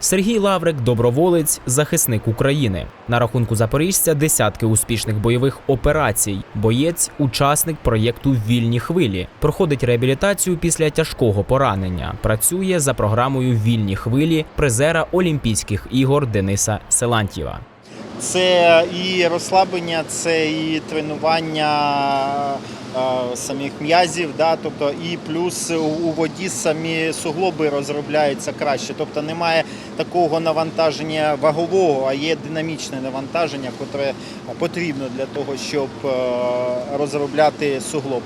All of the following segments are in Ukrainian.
Сергій Лаврик доброволець, захисник України. На рахунку запоріжця десятки успішних бойових операцій. Боєць, учасник проєкту Вільні хвилі. Проходить реабілітацію після тяжкого поранення. Працює за програмою Вільні хвилі призера Олімпійських ігор Дениса Селантьєва. Це і розслаблення, це і тренування самих м'язів, да, тобто і плюс у, воді самі суглоби розробляються краще. Тобто немає такого навантаження вагового, а є динамічне навантаження, яке потрібно для того, щоб е, розробляти суглоб.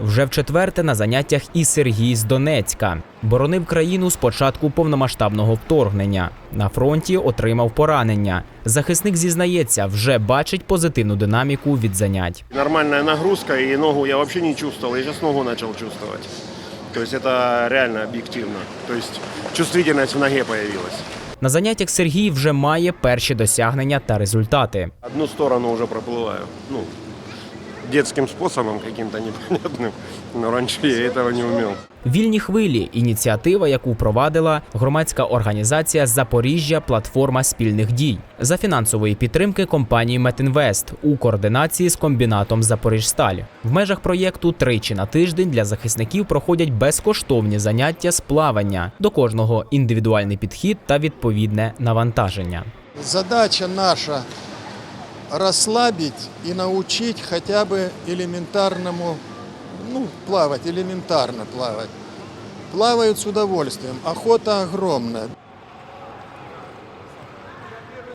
Вже в четверте на заняттях і Сергій з Донецька. Боронив країну з початку повномасштабного вторгнення. На фронті отримав поранення. Захисник зізнається, вже бачить позитивну динаміку від занять. Нормальная нагрузка, и ногу я вообще не чувствовал. Я сейчас ногу начал чувствовать. То есть это реально объективно. То есть чувствительность в ноге появилась. На заняттях Сергій вже має перші досягнення та результати. Одну сторону уже проплываю. Ну, детским способом каким-то непонятным. Но раньше я этого не умел. Вільні хвилі ініціатива, яку впровадила громадська організація Запоріжжя Платформа спільних дій за фінансової підтримки компанії Метінвест у координації з комбінатом Запоріжсталь. В межах проєкту тричі на тиждень для захисників проходять безкоштовні заняття з плавання. До кожного індивідуальний підхід та відповідне навантаження. Задача наша расслабить и научить хотя бы элементарному, ну, плавать, элементарно плавать. Плавают с удовольствием, охота огромная.